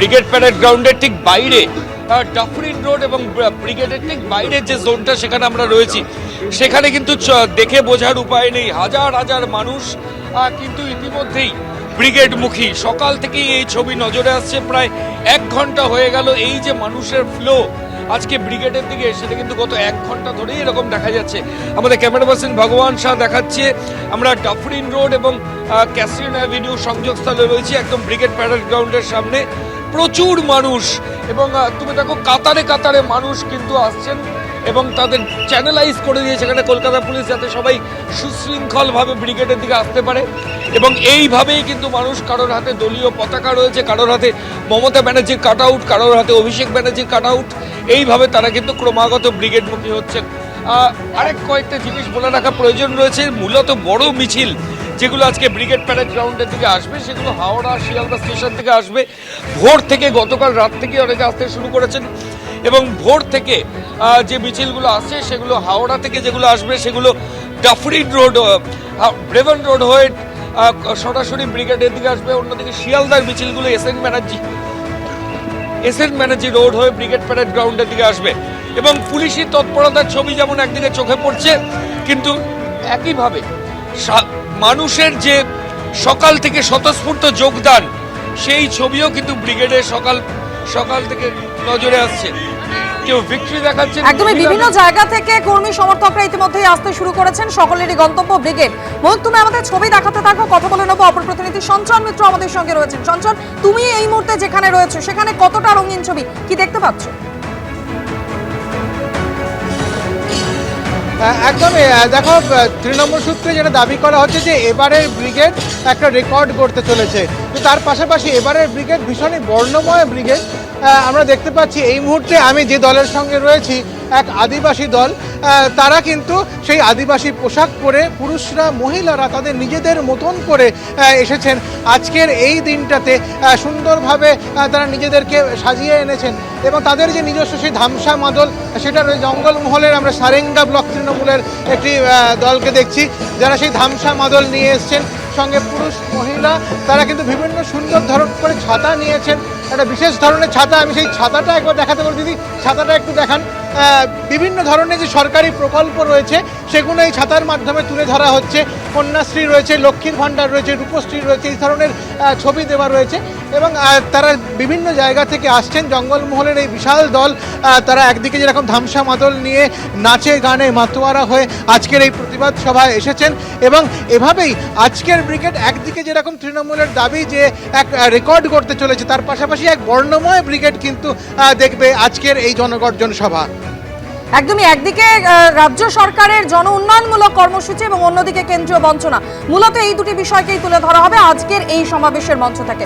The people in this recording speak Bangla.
ব্রিগেড প্যারেড গ্রাউন্ডের ঠিক বাইরে ডাফরিন রোড এবং ব্রিগেডের ঠিক বাইরের যে জোনটা সেখানে আমরা রয়েছি, সেখানে কিন্তু দেখে বোঝার উপায় নেই। হাজার হাজার মানুষ কিন্তু ইতিমধ্যেই ব্রিগেডমুখী। সকাল থেকেই এই ছবি নজরে আসছে, প্রায় এক ঘণ্টা হয়ে গেল এই যে মানুষের ফ্লো আজকে ব্রিগেডের দিকে সেটা কিন্তু গত এক ঘণ্টা ধরেই এরকম দেখা যাচ্ছে। আমাদের ক্যামেরা পার্সন ভগবান শাহ দেখাচ্ছে, আমরা ডাফরিন রোড এবং ক্যাসিন অ্যাভিনিউ সংযোগস্থলে রয়েছি, একদম ব্রিগেড প্যারেড গ্রাউন্ডের সামনে। প্রচুর মানুষ এবং তুমি দেখো কাতারে কাতারে মানুষ কিন্তু আসছেন এবং তাদের চ্যানেলাইজ করে দিয়েছে এখানে কলকাতা পুলিশ যাতে সবাই সুশৃঙ্খলভাবে ব্রিগেডের দিকে আসতে পারে। এবং এইভাবেই কিন্তু মানুষ কারোর হাতে দলীয় পতাকা রয়েছে, কারোর হাতে মমতা ব্যানার্জির কাট আউট কারোর হাতে অভিষেক ব্যানার্জির কাট আউট এইভাবে তারা কিন্তু ক্রমাগত ব্রিগেডমুখী হচ্ছেন। আরেক কয়েকটা জিনিস বলে রাখা প্রয়োজন রয়েছে। মূলত বড় মিছিল যেগুলো আজকে ব্রিগেড প্যারেড গ্রাউন্ডের দিকে আসবে, সেগুলো হাওড়া, শিয়ালদা স্টেশন থেকে আসবে। ভোর থেকে গতকাল রাত থেকে অনেকে আসতে শুরু করেছেন এবং ভোর থেকে যে মিছিলগুলো আসছে সেগুলো হাওড়া থেকে যেগুলো আসবে, সেগুলো ডাফরিন রোড ব্রেভন রোড হয়ে সরাসরি ব্রিগেডের দিকে আসবে। অন্যদিকে শিয়ালদার মিছিলগুলো S N Banerjee S N Banerjee road হয়ে ব্রিগেড প্যারেড গ্রাউন্ডের দিকে আসবে। এবং পুলিশি তৎপরতার ছবি যেমন একদিকে চোখে পড়ছে, কিন্তু একইভাবে মানুষের যে সকাল থেকে স্বতঃস্ফূর্ত যোগদান সেই ছবিও কিন্তু ব্রিগেডের সকাল সকাল থেকে নজরে আসছে। কেউ ভিক্টরি দেখাচ্ছেন একদমই বিভিন্ন জায়গা থেকে কর্মী সমর্থকরা ইতিমধ্যেই আসতে শুরু করেছেন সকলেরই গন্তব্য ব্রিগেড। তুমি আমাদের ছবি দেখাতে থাকো কথা বলে নেব অপর প্রতিনিধি সঞ্চন মিত্র আমাদের সঙ্গে রয়েছেন। সঞ্চন তুমি এই মুহূর্তে যেখানে রয়েছো সেখানে কতটা রঙিন ছবি কি দেখতে পাচ্ছ? একদমই দেখো তৃণমূল সূত্রে যেটা দাবি করা হচ্ছে যে এবারের ব্রিগেড একটা রেকর্ড করতে চলেছে। তো তার পাশাপাশি এবারের ব্রিগেড ভীষণই বর্ণময় ব্রিগেড আমরা দেখতে পাচ্ছি এই মুহূর্তে আমি যে দলের সঙ্গে রয়েছি, এক আদিবাসী দল তারা কিন্তু সেই আদিবাসী পোশাক পরে পুরুষরা, মহিলারা তাদের নিজেদের মতন করে এসেছেন। আজকের এই দিনটাতে সুন্দরভাবে তারা নিজেদেরকে সাজিয়ে এনেছেন এবং তাদের যে নিজস্ব সেই ধামসা মাদল, সেটা জঙ্গলমহলের আমরা সারেঙ্গা ব্লক তৃণমূলের একটি দলকে দেখছি। যারা সেই ধামসা মাদল নিয়ে এসছেন, সঙ্গে পুরুষ, মহিলা, তারা কিন্তু বিভিন্ন সুন্দর ধরন করে ছাতা নিয়েছেন। একটা বিশেষ ধরনের ছাতা। আমি সেই ছাতাটা একবার দেখাতে পারি দিদি, ছাতাটা একটু দেখান। বিভিন্ন ধরনের যে সরকারি প্রকল্প রয়েছে, সেগুলো এই ছাতার মাধ্যমে তুলে ধরা হচ্ছে। কন্যাশ্রী রয়েছে, লক্ষ্মীর ভাণ্ডার রয়েছে, রূপশ্রী রয়েছে, এই ধরনের ছবি দেওয়া রয়েছে। এবং তারা বিভিন্ন জায়গা থেকে আসছেন। জঙ্গলমহলের এই বিশাল দল তারা একদিকে যেরকম ধামসা মাদল নিয়ে নাচে, গানে মাতোয়ারা হয়ে আজকের এই প্রতিবাদ সভায় এসেছেন। এবং এভাবেই আজকের ব্রিগেড একদিকে যেরকম তৃণমূলের দাবি যে এক রেকর্ড করতে চলেছে, তার পাশাপাশি এক বর্ণময় ব্রিগেড কিন্তু দেখবে আজকের এই জনগর্জন সভা। একদমই একদিকে রাজ্য সরকারের জন উন্নয়নমূলক কর্মসূচি এবং অন্যদিকে কেন্দ্রীয় বঞ্চনা। মূলত এই দুটি বিষয়কেই তুলে ধরা হবে আজকের এই সমাবেশের মঞ্চ থেকে।